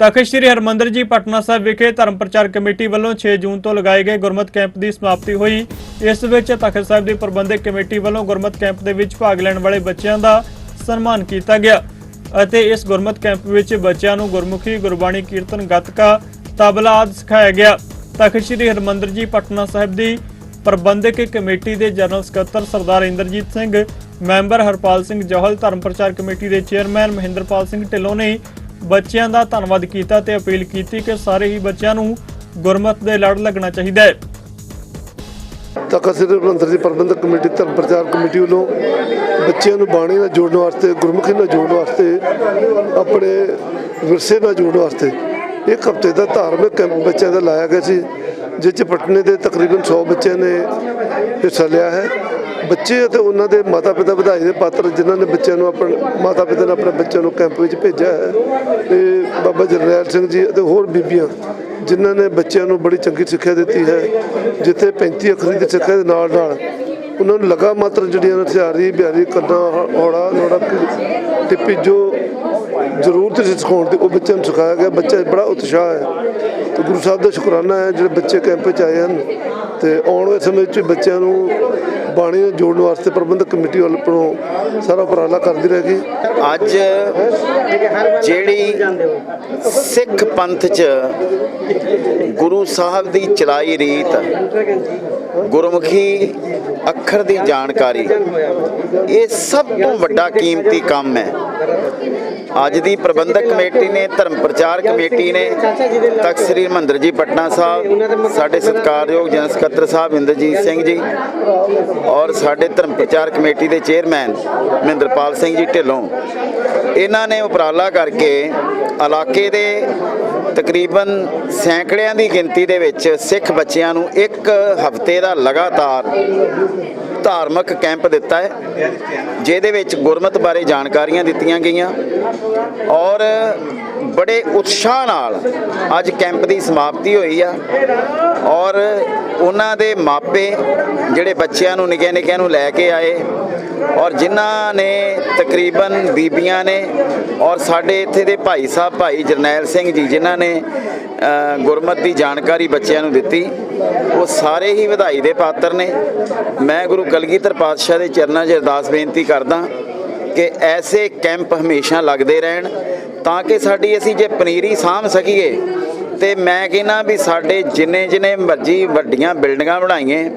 ਤਖਤ ਸ੍ਰੀ ਹਰਮੰਦਰ ਜੀ, ਪਟਨਾ ਸਾਹਿਬ ਵਿਖੇ ਧਰਮ ਪ੍ਰਚਾਰ ਕਮੇਟੀ ਵੱਲੋਂ 6 ਜੂਨ ਤੋਂ ਲਗਾਏ ਗਏ ਗੁਰਮਤ ਕੈਂਪ ਦੀ ਸਮਾਪਤੀ ਹੋਈ। ਇਸ ਵਿੱਚ ਤਖਤ ਸਾਹਿਬ ਦੀ ਪ੍ਰਬੰਧਕ ਕਮੇਟੀ ਵੱਲੋਂ ਗੁਰਮਤ ਕੈਂਪ ਦੇ ਵਿੱਚ ਭਾਗ ਲੈਣ ਵਾਲੇ ਬੱਚਿਆਂ ਦਾ ਸਨਮਾਨ ਕੀਤਾ ਗਿਆ ਅਤੇ ਇਸ ਗੁਰਮਤ ਕੈਂਪ ਵਿੱਚ ਬੱਚਿਆਂ ਨੂੰ ਗੁਰਮੁਖੀ ਗੁਰਬਾਣੀ ਕੀਰਤਨ, ਗੱਤਕਾ, ਤਬਲਾ ਆਦਿ ਸਿਖਾਇਆ ਗਿਆ। ਤਖਤ ਸ੍ਰੀ ਹਰਮੰਦਰ ਜੀ, ਪਟਨਾ ਸਾਹਿਬ ਦੀ ਪ੍ਰਬੰਧਕ ਕਮੇਟੀ ਦੇ ਜਨਰਲ ਸਕੱਤਰ ਸਰਦਾਰ ਇੰਦਰਜੀਤ ਸਿੰਘ, ਮੈਂਬਰ ਹਰਪਾਲ ਸਿੰਘ ਜੋਹਲ, ਧਰਮ ਪ੍ਰਚਾਰ ਕਮੇਟੀ ਦੇ ਚੇਅਰਮੈਨ ਮਹਿੰਦਰਪਾਲ ਸਿੰਘ ਢਿੱਲੋਂ ਨੇ ਬੱਚਿਆਂ ਦਾ ਧੰਨਵਾਦ ਕੀਤਾ ਤੇ ਅਪੀਲ ਕੀਤੀ ਕਿ ਸਾਰੇ ਹੀ ਬੱਚਿਆਂ ਨੂੰ ਗੁਰਮਤ ਦੇ ਲੜ ਲੱਗਣਾ ਚਾਹੀਦਾ ਹੈ। ਤਖਤ ਸ੍ਰੀ ਹਰਿਮੰਦਰ ਦੀ ਪ੍ਰਬੰਧਕ ਕਮੇਟੀ, ਧਰਮ ਪ੍ਰਚਾਰ ਕਮੇਟੀ ਵੱਲੋਂ ਬੱਚਿਆਂ ਨੂੰ ਬਾਣੀ ਨਾਲ ਜੋੜਨ ਵਾਸਤੇ, ਗੁਰਮੁਖੀ ਨਾਲ ਜੋੜਨ ਵਾਸਤੇ, ਆਪਣੇ ਵਿਰਸੇ ਨਾਲ ਜੋੜਨ ਵਾਸਤੇ ਇੱਕ ਹਫ਼ਤੇ ਦਾ ਧਾਰਮਿਕ ਕੈਂਪ ਬੱਚਿਆਂ ਦਾ ਲਾਇਆ ਗਿਆ ਸੀ ਜਿਸ 'ਚ ਪਟਨੇ ਦੇ ਤਕਰੀਬਨ 100 ਬੱਚਿਆਂ ਨੇ ਹਿੱਸਾ ਲਿਆ ਹੈ। ਬੱਚੇ ਅਤੇ ਉਹਨਾਂ ਦੇ ਮਾਤਾ-ਪਿਤਾ ਵਧਾਈ ਦੇ ਪਾਤਰ ਜਿਨ੍ਹਾਂ ਨੇ ਬੱਚਿਆਂ ਨੂੰ ਆਪਣੇ, ਮਾਤਾ-ਪਿਤਾ ਨੇ ਆਪਣੇ ਬੱਚਿਆਂ ਨੂੰ ਕੈਂਪ ਵਿੱਚ ਭੇਜਿਆ ਹੈ। ਤੇ ਬਾਬਾ ਜਰਨੈਲ ਸਿੰਘ ਜੀ ਅਤੇ ਹੋਰ ਬੀਬੀਆਂ ਜਿਨ੍ਹਾਂ ਨੇ ਬੱਚਿਆਂ ਨੂੰ ਬੜੀ ਚੰਗੀ ਸਿੱਖਿਆ ਦਿੱਤੀ ਹੈ, ਜਿੱਥੇ 35 ਅੱਖਰੀ ਦੀ ਸਿੱਖਿਆ ਦੇ ਨਾਲ ਨਾਲ ਉਹਨਾਂ ਨੂੰ ਲਗਾ ਮਾਤਰ ਜਿਹੜੀਆਂ ਨੇ ਹਥਿਆਰੀ, ਬਿਹਾਰੀ, ਕੰਨਾ ਹੌੜਾ ਨੋੜਾ ਟਿੱਪੀ ਜੋ ਜ਼ਰੂਰਤ ਸੀ ਸਿਖਾਉਣ ਦੀ ਉਹ ਬੱਚਿਆਂ ਨੂੰ ਸਿਖਾਇਆ ਗਿਆ। ਬੱਚਾ ਬੜਾ ਉਤਸ਼ਾਹ ਹੈ। ਤੇ ਗੁਰੂ ਸਾਹਿਬ ਦਾ ਸ਼ੁਕਰਾਨਾ ਹੈ ਜਿਹੜੇ ਬੱਚੇ ਕੈਂਪ ਵਿੱਚ ਆਏ ਹਨ। ਤੇ ਆਉਣ ਵਾਲੇ ਸਮੇਂ ਵਿੱਚ ਬੱਚਿਆਂ ਨੂੰ ਬਾਣੀ ਨੂੰ ਜੋੜਨ ਵਾਸਤੇ ਪ੍ਰਬੰਧਕ ਕਮੇਟੀ ਵੱਲੋਂ ਸਾਰਾ ਉਪਰਾਲਾ ਕਰਦੀ ਰਹੇਗੀ। ਅੱਜ ਜਿਹੜੀ ਸਿੱਖ ਪੰਥ 'ਚ ਗੁਰੂ ਸਾਹਿਬ ਦੀ ਚਲਾਈ ਰੀਤ ਗੁਰਮੁਖੀ ਅੱਖਰ ਦੀ ਜਾਣਕਾਰੀ। ਇਹ ਸਭ ਤੋਂ ਵੱਡਾ ਕੀਮਤੀ ਕੰਮ ਹੈ। ਅੱਜ ਦੀ ਪ੍ਰਬੰਧਕ ਕਮੇਟੀ ਨੇ, ਧਰਮ ਪ੍ਰਚਾਰ ਕਮੇਟੀ ਨੇ, ਤਖਤ ਸ੍ਰੀ ਹਰਿਮੰਦਰ ਜੀ ਪਟਨਾ ਸਾਹਿਬ, ਸਾਡੇ ਸਤਿਕਾਰਯੋਗ ਜਨਰਲ ਸਕੱਤਰ ਸਾਹਿਬ ਇੰਦਰਜੀਤ ਸਿੰਘ ਜੀ ਔਰ ਸਾਡੇ ਧਰਮ ਪ੍ਰਚਾਰ ਕਮੇਟੀ ਦੇ ਚੇਅਰਮੈਨ ਮਹਿੰਦਰਪਾਲ ਸਿੰਘ ਜੀ ਢਿੱਲੋਂ। ਇਹਨਾਂ ਨੇ ਉਪਰਾਲਾ ਕਰਕੇ ਇਲਾਕੇ ਦੇ ਤਕਰੀਬਨ ਸੈਂਕੜਿਆਂ ਦੀ ਗਿਣਤੀ ਦੇ ਵਿੱਚ ਸਿੱਖ ਬੱਚਿਆਂ ਨੂੰ ਇੱਕ ਹਫ਼ਤੇ ਦਾ ਲਗਾਤਾਰ ਧਾਰਮਿਕ ਕੈਂਪ ਦਿੱਤਾ ਹੈ, ਜਿਹਦੇ ਵਿੱਚ ਗੁਰਮਤ ਬਾਰੇ ਜਾਣਕਾਰੀਆਂ ਦਿੱਤੀਆਂ ਗਈਆਂ ਔਰ ਬੜੇ ਉਤਸ਼ਾਹ ਨਾਲ ਅੱਜ ਕੈਂਪ ਦੀ ਸਮਾਪਤੀ ਹੋਈ ਆ ਔਰ ਉਹਨਾਂ ਦੇ ਮਾਪੇ ਜਿਹੜੇ ਬੱਚਿਆਂ ਨੂੰ ਨਿੱਕੇ ਨਿੱਕਿਆਂ ਨੂੰ ਲੈ ਕੇ ਆਏ ਔਰ ਜਿਨ੍ਹਾਂ ਨੇ ਤਕਰੀਬਨ ਬੀਬੀਆਂ ਨੇ ਔਰ ਸਾਡੇ ਇੱਥੇ ਦੇ ਭਾਈ ਸਾਹਿਬ, ਭਾਈ ਜਰਨੈਲ ਸਿੰਘ ਜੀ, ਜਿਨ੍ਹਾਂ ਨੇ ਗੁਰਮਤ ਦੀ ਜਾਣਕਾਰੀ ਬੱਚਿਆਂ ਨੂੰ ਦਿੱਤੀ, ਉਹ ਸਾਰੇ ਹੀ ਵਧਾਈ ਦੇ ਪਾਤਰ ਨੇ। ਮੈਂ ਗੁਰੂ ਕਲਗੀਧਰ ਪਾਤਸ਼ਾਹ ਦੇ ਚਰਨਾਂ 'ਚ ਅਰਦਾਸ ਬੇਨਤੀ ਕਰਦਾ ਕਿ ਐਸੇ ਕੈਂਪ ਹਮੇਸ਼ਾ ਲੱਗਦੇ ਰਹਿਣ ਤਾਂ ਕਿ ਸਾਡੀ ਅਸੀਂ ਜੇ ਪਨੀਰੀ ਸਾਂਭ ਸਕੀਏ ਤੇ ਮੈਂ ਕਹਿੰਦਾ ਵੀ ਸਾਡੇ ਜਿੰਨੇ ਜਿੰਨੇ ਮਰਜ਼ੀ ਵੱਡੀਆਂ ਬਿਲਡਿੰਗਾਂ ਬਣਾਈਏ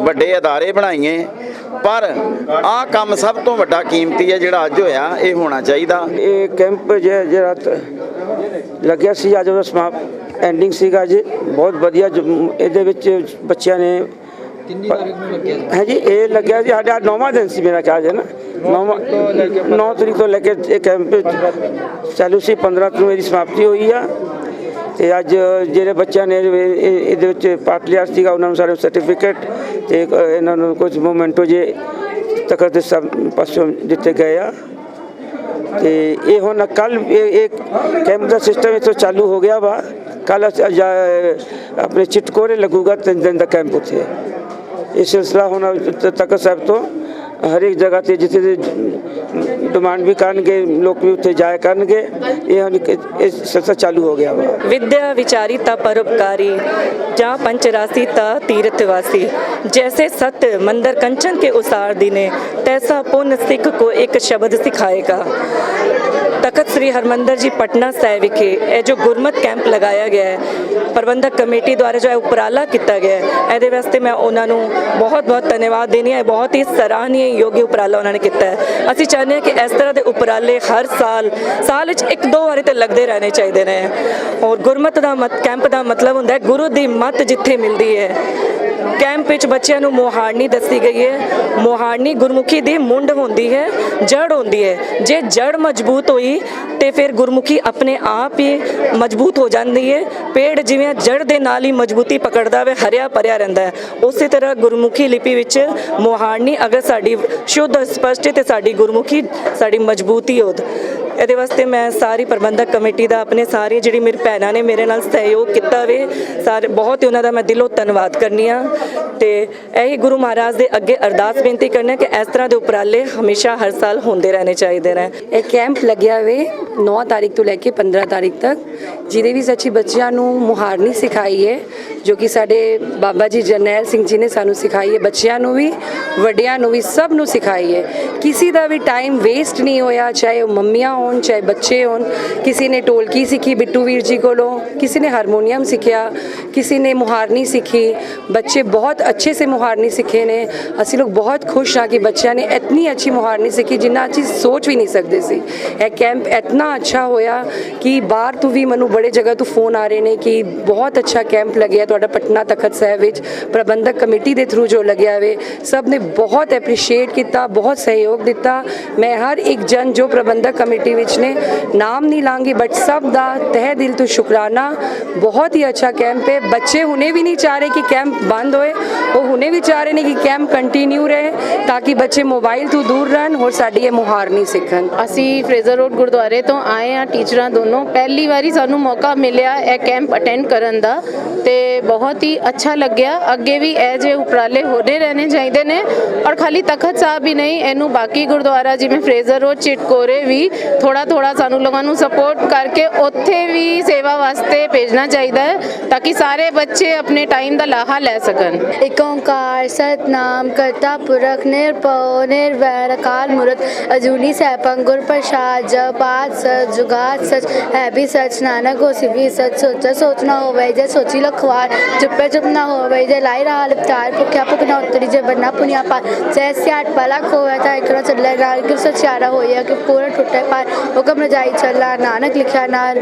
ਵੱਡੇ ਅਦਾਰੇ ਬਣਾਈਏ ਪਰ ਆਹ ਕੰਮ ਸਭ ਤੋਂ ਵੱਡਾ ਕੀਮਤੀ ਹੈ ਜਿਹੜਾ ਅੱਜ ਹੋਇਆ ਇਹ ਹੋਣਾ ਚਾਹੀਦਾ। ਇਹ ਕੈਂਪ ਜਿਹੜਾ ਲੱਗਿਆ ਸੀ ਅੱਜ ਉਹਦਾ ਸਮਾਪ ਐਂਡਿੰਗ ਸੀਗਾ ਜੀ। ਬਹੁਤ ਵਧੀਆ ਜੋ ਇਹਦੇ ਵਿੱਚ ਬੱਚਿਆਂ ਨੇ ਕਿੰਨੀ ਤਾਰੀਖ ਨੂੰ ਲੱਗਿਆ ਹੈ ਜੀ ਇਹ ਲੱਗਿਆ ਸੀ ਸਾਡਾ ਨੌਵਾਂ ਦਿਨ ਸੀ ਮੇਰਾ ਖਿਆਲ ਹੈ ਨਾ। ਨੌਵਾਂ 9 ਤਰੀਕ ਤੋਂ ਲੈ ਕੇ ਇਹ ਕੈਂਪ ਚਾਲੂ ਸੀ 15 ਤਰੀਕ ਨੂੰ ਇਹਦੀ ਸਮਾਪਤੀ ਹੋਈ ਆ। ਤੇ ਅੱਜ ਜਿਹੜੇ ਬੱਚਿਆਂ ਨੇ ਇਹ- ਇਹਦੇ ਵਿੱਚ ਪਾਰਟ ਲਿਆ ਸੀਗਾ, ਉਹਨਾਂ ਨੂੰ ਸਾਰੇ ਸਰਟੀਫਿਕੇਟ ਤੇ ਇਹਨਾਂ ਨੂੰ ਕੁਝ ਮੋਮੈਂਟੋ ਜੇ ਤਖਤ ਦੇ ਸਭ ਪਾਸੋਂ ਦਿੱਤੇ ਗਏ ਆ। ਤੇ ਇਹ ਹੁਣ ਕੱਲ ਇਹ ਕੈਂਪ ਦਾ ਸਿਸਟਮ ਇਥੋਂ ਚਾਲੂ ਹੋ ਗਿਆ ਵਾ। ਕੱਲ ਆਪਣੇ ਚਿਟਕੋਰੇ ਲੱਗੂਗਾ ਤਿੰਨ ਦਿਨ ਦਾ ਕੈਂਪ ਉੱਥੇ। ਇਹ ਸਿਲਸਿਲਾ ਹੁਣ ਤ- ਤਖਤ ਸਾਹਿਬ ਤੋਂ ਹਰੇਕ ਜਗ੍ਹਾ ਤੇ ਜਿੱਥੇ ਡਿਮਾਂਡ ਵੀ ਕਰਨਗੇ, ਲੋਕ ਵੀ ਉੱਥੇ ਜਾਇਆ ਕਰਨਗੇ। ਇਹ ਹੁਣ ਇਸ ਸਿਲਸਿਲਾ ਚਾਲੂ ਹੋ ਗਿਆ ਵਾ। ਵਿਦਿਆ ਵਿਚਾਰੀ ਤਾ ਪਰਉਪਕਾਰੀ, ਜਾਂ ਪੰਚਰਾਸੀ ਤਾ ਤੀਰਥਵਾਸੀ। ਜੈਸੇ ਸਤ ਮੰਦਰ ਕੰਚਨ ਕੇ ਉਸਾਰ ਦਿਨੇ ਤੈਸਾ ਪੁੰਨ ਸਿੱਖ ਕੋ ਇੱਕ ਸ਼ਬਦ ਸਿਖਾਏਗਾ। ਤਖਤ ਸ੍ਰੀ ਹਰਮੰਦਰ ਜੀ ਪਟਨਾ ਸਾਹਿਬ ਵਿਖੇ ਇਹ ਜੋ ਗੁਰਮਤ ਕੈਂਪ ਲਗਾਇਆ ਗਿਆ ਹੈ, ਪ੍ਰਬੰਧਕ ਕਮੇਟੀ ਦੁਆਰਾ ਜੋ ਇਹ ਉਪਰਾਲਾ ਕੀਤਾ ਗਿਆ ਹੈ, ਇਹਦੇ ਵਾਸਤੇ ਮੈਂ ਉਹਨਾਂ ਨੂੰ ਬਹੁਤ ਬਹੁਤ ਧੰਨਵਾਦ ਦੇਣੀ ਹੈ। ਬਹੁਤ ਹੀ ਸਰਾਹਨੀय ਯੋਗੀ ਉਪਰਾਲਾ ਉਹਨਾਂ ਨੇ ਕੀਤਾ ਹੈ। ਅਸੀਂ ਚਾਹੁੰਦੇ ਹਾਂ ਕਿ ਇਸ ਤਰ੍ਹਾਂ ਦੇ ਉਪਰਾਲੇ ਹਰ ਸਾਲ ਸਾਲ ਵਿੱਚ ਇੱਕ, ਦੋ ਵਾਰੀ ਤੇ ਲੱਗਦੇ ਰਹਿਣੇ ਚਾਹੀਦੇ ਨੇ। ਔਰ ਗੁਰਮਤ ਦਾ ਮਤ, ਕੈਂਪ ਦਾ ਮਤਲਬ ਹੁੰਦਾ ਹੈ ਗੁਰੂ ਦੀ ਮਤ ਜਿੱਥੇ ਮਿਲਦੀ ਹੈ ਕੈਂਪ ਵਿੱਚ ਬੱਚਿਆਂ ਨੂੰ ਮੋਹਾਰਨੀ ਦੱਸੀ ਗਈ ਹੈ। ਮੋਹਾਰਨੀ ਗੁਰਮੁਖੀ ਦੀ ਮੁੰਡ ਹੁੰਦੀ ਹੈ ਜੜ ਹੁੰਦੀ ਹੈ। ਜੇ ਜੜ ਮਜ਼ਬੂਤ ਹੋਈ ਤੇ ਫਿਰ ਗੁਰਮੁਖੀ ਆਪਣੇ ਆਪ ਹੀ ਮਜ਼ਬੂਤ ਹੋ ਜਾਂਦੀ ਹੈ। ਪੇੜ ਜਿਵੇਂ ਜੜ ਦੇ ਨਾਲ ਹੀ ਮਜ਼ਬੂਤੀ ਪਕੜਦਾ ਵੇ, ਹਰਿਆ ਭਰਿਆ ਰਹਿੰਦਾ ਹੈ। ਉਸੇ ਤਰ੍ਹਾਂ ਗੁਰਮੁਖੀ ਲਿਪੀ ਵਿੱਚ ਮੋਹਾਰਨੀ ਅਗਰ ਸਾਡੀ ਸ਼ੁੱਧ, ਸਪਸ਼ਟ ਹੈ ਤੇ ਸਾਡੀ ਗੁਰਮੁਖੀ, ਸਾਡੀ ਮਜ਼ਬੂਤੀ ਹੋਦ ਇਹਦੇ ਵਾਸਤੇ ਮੈਂ ਸਾਰੀ ਪ੍ਰਬੰਧਕ ਕਮੇਟੀ ਦਾ, ਆਪਣੇ ਸਾਰੇ ਜਿਹੜੀ ਮੇਰੀ ਭੈਣਾਂ ਨੇ ਮੇਰੇ ਨਾਲ ਸਹਿਯੋਗ ਕੀਤਾ ਵੇ, ਸਾਰੇ ਬਹੁਤ ਹੀ ਉਹਨਾਂ ਦਾ ਮੈਂ ਦਿਲੋਂ ਧੰਨਵਾਦ ਕਰਨੀ ਆ। ਤੇ ਇਹੀ ਗੁਰੂ ਮਹਾਰਾਜ ਦੇ ਅੱਗੇ ਅਰਦਾਸ ਬੇਨਤੀ ਕਰਨਾ ਕਿ ਇਸ ਤਰ੍ਹਾਂ ਦੇ ਉਪਰਾਲੇ ਹਮੇਸ਼ਾ ਹਰ ਸਾਲ ਹੁੰਦੇ ਰਹਿਣੇ ਚਾਹੀਦੇ ਨੇ। ਇਹ ਕੈਂਪ ਲੱਗਿਆ ਵੇ 9 ਤਾਰੀਖ ਤੋਂ ਲੈ ਕੇ 15 ਤਾਰੀਖ ਤੱਕ, ਜਿਹਦੇ ਵਿੱਚ ਅਸੀਂ ਬੱਚਿਆਂ ਨੂੰ ਮੁਹਾਰਨੀ ਸਿਖਾਈ ਹੈ ਜੋ ਕਿ ਸਾਡੇ ਬਾਬਾ ਜੀ ਜਰਨੈਲ ਸਿੰਘ ਜੀ ਨੇ ਸਾਨੂੰ ਸਿਖਾਈ ਹੈ, ਬੱਚਿਆਂ ਨੂੰ ਵੀ, ਵੱਡਿਆਂ ਨੂੰ ਵੀ, ਸਭ ਨੂੰ ਸਿਖਾਈ ਹੈ। ਕਿਸੇ ਦਾ ਵੀ ਟਾਈਮ ਵੇਸਟ ਨਹੀਂ ਹੋਇਆ, ਚਾਹੇ ਉਹ ਮੰਮੀਆਂ ਹੋਣ, ਚਾਹੇ ਬੱਚੇ ਹੋਣ, ਕਿਸੇ ਨੇ ਢੋਲਕੀ ਸਿੱਖੀ ਬਿੱਟੂ ਵੀਰ ਜੀ ਕੋਲੋਂ, ਕਿਸੇ ਨੇ ਹਾਰਮੋਨੀਅਮ ਸਿੱਖਿਆ, ਕਿਸੇ ਨੇ ਮੁਹਾਰਨੀ ਸਿੱਖੀ। ਬੱਚੇ ਬਹੁਤ ਅੱਛੇ ਸੇ ਮੁਹਾਰਨੀ ਸਿੱਖੇ ਨੇ। ਅਸੀਂ ਲੋਕ ਬਹੁਤ ਖੁਸ਼ ਹਾਂ ਕਿ ਬੱਚਿਆਂ ਨੇ ਇਤਨੀ ਅੱਛੀ ਮੁਹਾਰਨੀ ਸਿੱਖੀ, ਜਿੰਨਾ ਅਸੀਂ ਸੋਚ ਵੀ ਨਹੀਂ ਸਕਦੇ ਸੀ। ਇਹ ਕੈਂਪ ਇਤਨਾ ਅੱਛਾ ਹੋਇਆ ਕਿ ਬਾਹਰ ਤੋਂ ਵੀ ਮੈਨੂੰ ਬੜੇ ਜਗ੍ਹਾ ਤੋਂ ਫੋਨ ਆ ਰਹੇ ਨੇ ਕਿ ਬਹੁਤ ਅੱਛਾ ਕੈਂਪ ਲੱਗਿਆ ਤੁਹਾਡਾ ਪਟਨਾ ਤਖਤ ਸਾਹਿਬ ਵਿੱਚ ਪ੍ਰਬੰਧਕ ਕਮੇਟੀ ਦੇ ਥਰੂ ਜੋ ਲੱਗਿਆ ਹੋਵੇ ਸਭ ਨੇ ਬਹੁਤ ਐਪਰੀਸ਼ੀਏਟ ਕੀਤਾ, ਬਹੁਤ ਸਹਿਯੋਗ ਦਿੱਤਾ। ਮੈਂ ਹਰ ਇੱਕ ਜਨ ਜੋ ਪ੍ਰਬੰਧਕ ਕਮੇਟੀ ਵਿੱਚ ਨੇ, ਨਾਮ ਨਹੀਂ ਲਾਂਗੀ ਬਟ ਸਭ ਦਾ ਤਹਿ ਦਿਲ ਤੋਂ ਸ਼ੁਕਰਾਨਾ। ਬਹੁਤ ਹੀ ਅੱਛਾ ਕੈਂਪ ਹੈ। ਬੱਚੇ ਹੁਣੇ ਵੀ ਨਹੀਂ ਚਾਹ ਰਹੇ ਕਿ ਕੈਂਪ ਬੰਦ ਹੋਏ। ਉਹ ਹੁਣੇ ਵੀ ਚਾਹ ਰਹੇ ਨੇ ਕਿ ਕੈਂਪ ਕੰਟੀਨਿਊ ਰਹੇ, ਤਾਂ ਕਿ ਬੱਚੇ ਮੋਬਾਈਲ ਤੋਂ ਦੂਰ ਰਹਿਣ ਹੋਰ ਸਾਡੀ ਇਹ ਮੁਹਾਰਨੀ ਸਿੱਖਣ। ਅਸੀਂ ਫਰੇਜ਼ਰ ਰੋਡ ਗੁਰਦੁਆਰੇ ਤੋਂ ਆਏ ਆ ਟੀਚਰਾਂ ਦੋਨੋਂ। ਪਹਿਲੀ ਵਾਰੀ ਸਾਨੂੰ ਮੌਕਾ ਮਿਲਿਆ ਇਹ ਕੈਂਪ ਅਟੈਂਡ ਕਰਨ ਦਾ, ਤੇ ਬਹੁਤ ਹੀ ਅੱਛਾ ਲੱਗਿਆ ਅੱਗੇ ਵੀ ਇਹ ਜੇ ਉਪਰਾਲੇ ਹੋਣੇ ਰਹਿਣੇ ਚਾਹੀਦੇ ਨੇ ਔਰ ਖਾਲੀ ਤਖਤ ਸਾਹਿਬ ਹੀ ਨਹੀਂ ਇਹਨੂੰ ਬਾਕੀ ਗੁਰਦੁਆਰਾ ਜਿਵੇਂ ਫਰੇਜ਼ਰ ਰੋਡ ਚਿਟਕੋਰੇ ਵੀ ਥੋੜਾ ਥੋੜਾ ਸਾਨੂੰ ਲੋਕਾਂ ਨੂੰ ਸਪੋਰਟ ਕਰਕੇ ਉੱਥੇ ਵੀ ਸੇਵਾ ਵਾਸਤੇ ਭੇਜਣਾ ਚਾਹੀਦਾ ਹੈ ਤਾਂ ਕਿ ਸਾਰੇ ਬੱਚੇ ਆਪਣੇ ਟਾਈਮ ਦਾ ਲਾਹਾ ਲੈ ਸਕਣ ਇੱਕ ਓੰਕਾਰ ਸਤਨਾਮ ਕਰਤਾ ਪੁਰਖ ਨਿਰਭਉ ਨਿਰਵੈਰ ਅਕਾਲ ਮੂਰਤ ਅਜੂਨੀ ਸੈਭੰ ਗੁਰ ਪ੍ਰਸਾਦ ਜਪਾਤ ਸਚ ਜੁਗਾਤ ਸਚ ਹੈ ਵੀ ਸਚ ਨਾਨਕ ਹੋਸੀ ਵੀ ਸਚ ਸੋਚਾ ਸੋਚ ਹੋਵੇ ਜੇ ਸੋਚੀ ਲਖਵਾ ਚੁੱਪੇ ਚੁੱਪ ਨਾ ਹੋਵੇ, ਜੇ ਲਾਈ ਰਾਲ ਅਵਤਾਰ ਭੁਖਿਆ ਭੁਖ ਨਾ ਉਤਰੀ, ਜੇ ਬੰਨਾ ਪੁਨੀਆ ਪਾ, ਜੈ ਸਿਆਟ ਪਲਕ ਹੋਵੇ ਤਾਂ ਇਕਰਾ ਚੱਲੇ ਰਾਲ ਕਿ ਸਚਿਆਰਾ ਹੋਇਆ ਕਿ ਪੂਰਾ ਟੁੱਟੇ ਪਰ, ਹੁਕਮ ਰਜਾਈ ਚੱਲਾ, ਨਾਨਕ ਲਿਖਿਆ ਨਾਲ।